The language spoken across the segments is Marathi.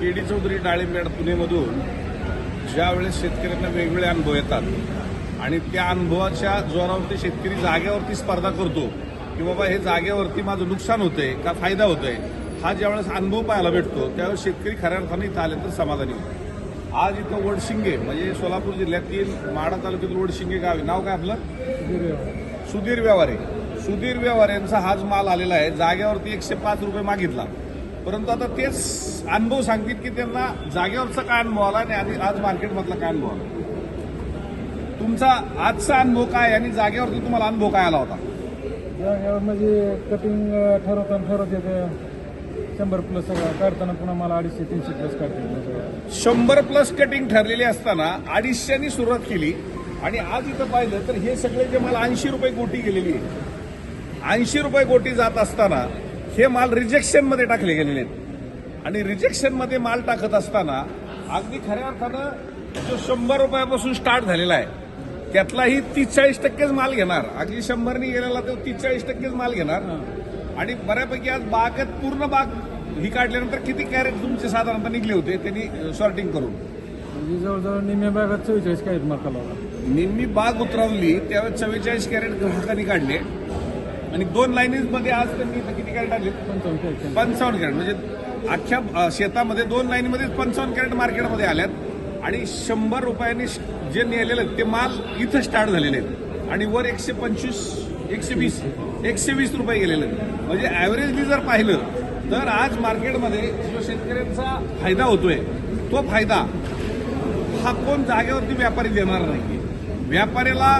केडी चौधरी डाळिंबेड पुणेमधून ज्या वेळेस शेतकऱ्यांना वेगवेगळे अनुभव येतात आणि त्या अनुभवाच्या जोरावरती शेतकरी जागेवरती स्पर्धा करतो की बाबा हे जागेवरती माझं नुकसान होतंय का फायदा होतोय हा ज्यावेळेस अनुभव पाहायला भेटतो त्यावेळेस शेतकरी खऱ्या अर्थाने इथं आले तर समाधानी होतो आज इथं वडशिंगे म्हणजे सोलापूर जिल्ह्यातील माडा तालुक्यातील वडशिंगे गाव नाव काय आपलं? सुधीर व्यवहारे. सुधीर व्यवहार यांचा हाच माल आलेला आहे. जागेवरती एकशे पाच रुपये मागितला. परंतु आता तेच अनुभव सांगतील की त्यांना जागेवरचा काय अनुभव आला आणि आधी आज मार्केटमधला काय अनुभव आला? तुमचा आजचा अनुभव काय आणि जागेवरती तुम्हाला अनुभव काय आला होता? जागेवर म्हणजे कटिंग ठरवताना ठरवते ते. शंभर प्लस सगळं काढताना पुन्हा मला अडीचशे तीनशे प्लस काढते शंभर प्लस कटिंग ठरलेली असताना अडीचशेनी सुरुवात केली आणि आज इथं पाहिलं तर हे सगळे जे मला ऐंशी रुपये गोटी गेलेली आहे. ऐंशी रुपये गोटी जात असताना हे माल रिजेक्शनमध्ये टाकले गेलेले आहेत. आणि रिजेक्शनमध्ये माल टाकत असताना अगदी खऱ्या अर्थानं जो शंभर रुपयापासून स्टार्ट झालेला आहे त्यातलाही तीस चाळीस टक्केच माल घेणार. अगदी शंभरनी गेलेला तो तीस चाळीस टक्केच माल घेणार. आणि बऱ्यापैकी आज बागेत पूर्ण बाग ही काढल्यानंतर किती कॅरेट तुमचे साधारणतः निघले होते त्यांनी सॉर्टिंग करून? म्हणजे जवळजवळ निम्म्या बॅगात चव्वेचाळीस मसाला होता. निम्मी बाग उतरवली त्यावेळेस चव्वेचाळीस कॅरेट ग्राहकांनी काढले. आणि दोन लाईनीमध्ये आज त्यांनी इथं किती कॅरेट आले पंचावन्न कॅरेट म्हणजे अख्ख्या शेतामध्ये दोन लाईनीमध्ये पंचावन्न कॅरेट मार्केटमध्ये आल्यात. आणि शंभर रुपयांनी जे नेलेले ते माल इथं स्टार्ट झालेले आहेत. आणि वर एकशे पंचवीस एकशे वीस एकशे वीस रुपये गेलेले आहेत. म्हणजे ॲव्हरेजली जर पाहिलं तर आज मार्केटमध्ये जो शेतकऱ्यांचा फायदा होतोय तो फायदा हा कोण जागेवरती व्यापारी देणार नाही व्यापाऱ्याला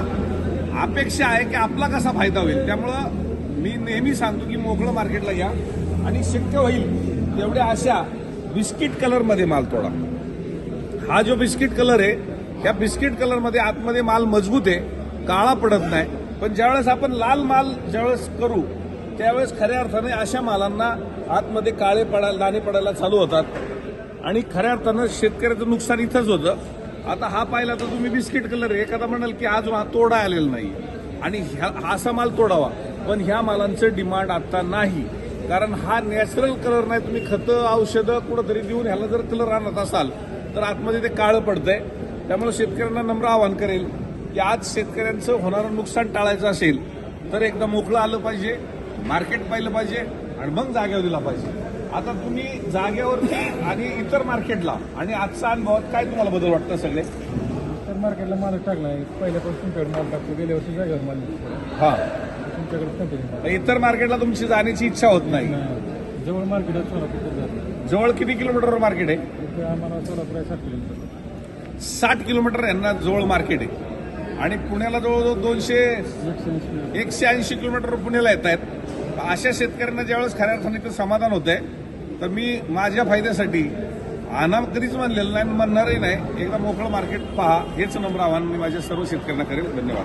अपेक्षा आहे की आपला कसा फायदा होईल. त्यामुळं मी नेहमी सांगतो की मोकळं मार्केटला या. आणि शक्य होईल तेवढ्या अशा बिस्किट कलरमध्ये माल तोडा. हा जो बिस्किट कलर आहे या बिस्किट कलरमध्ये आतमध्ये माल मजबूत आहे काळा पडत नाही. पण ज्यावेळेस आपण लाल माल ज्यावेळेस करू त्यावेळेस खऱ्या अर्थाने अशा मालांना आतमध्ये काळे पडायला दाणे पडायला चालू होतात. आणि खऱ्या अर्थानं शेतकऱ्याचं नुकसान इथंच होतं. आता हा पाहिला तर तुम्ही बिस्किट कलर एखादा म्हणाल की अजून हा तोडा आलेला नाही. आणि ह्या असा माल तोडावा. पण ह्या मालांचं डिमांड आता नाही. कारण हा नॅचरल कलर नाही. तुम्ही खतं औषधं कुठंतरी देऊन ह्याला जर कलर आणत असाल तर आतमध्ये ते काळं पडतंय. त्यामुळे शेतकऱ्यांना नम्र आवाहन करेल की आज शेतकऱ्यांचं होणारं नुकसान टाळायचं असेल तर एकदा मोकळं आलं पाहिजे मार्केट पाहिलं पाहिजे आणि मग जागेवर दिला पाहिजे. आता तुम्ही जागेवरती आणि इतर मार्केटला आणि आजचा अनुभवात काय तुम्हाला बदल वाटतं सगळे? तर मार्केटला माल टाकला आहे पहिल्यापासून तुमच्याकडे माल टाकतो. गेल्या वर्षी जागेवर माल. हा. तुमच्याकडे कंपनी इतर मार्केटला तुमची जाण्याची इच्छा होत नाही. जवळ मार्केट आहे जातं जवळ किती किलोमीटरवर मार्केट आहे? इथे आम्हाला सोलापूर आहे साठ किलोमीटर. साठ किलोमीटर यांना जवळ मार्केट आहे. आणि पुण्याला जवळजवळ दोनशे एकशे ऐंशी एकशे ऐंशी किलोमीटर पुण्याला येत आहेत अशा शेतकऱ्यांना ज्यावेळेस खऱ्या अर्थाने ते समाधान होत आहे तर मी माझ्या फायद्यासाठी आणा कधीच म्हणलेलं नाही म्हणणारही नाही. एकदा मोकळं मार्केट पहा हेच नम्र आव्हान मी माझ्या सर्व शेतकऱ्यांना करेल. धन्यवाद.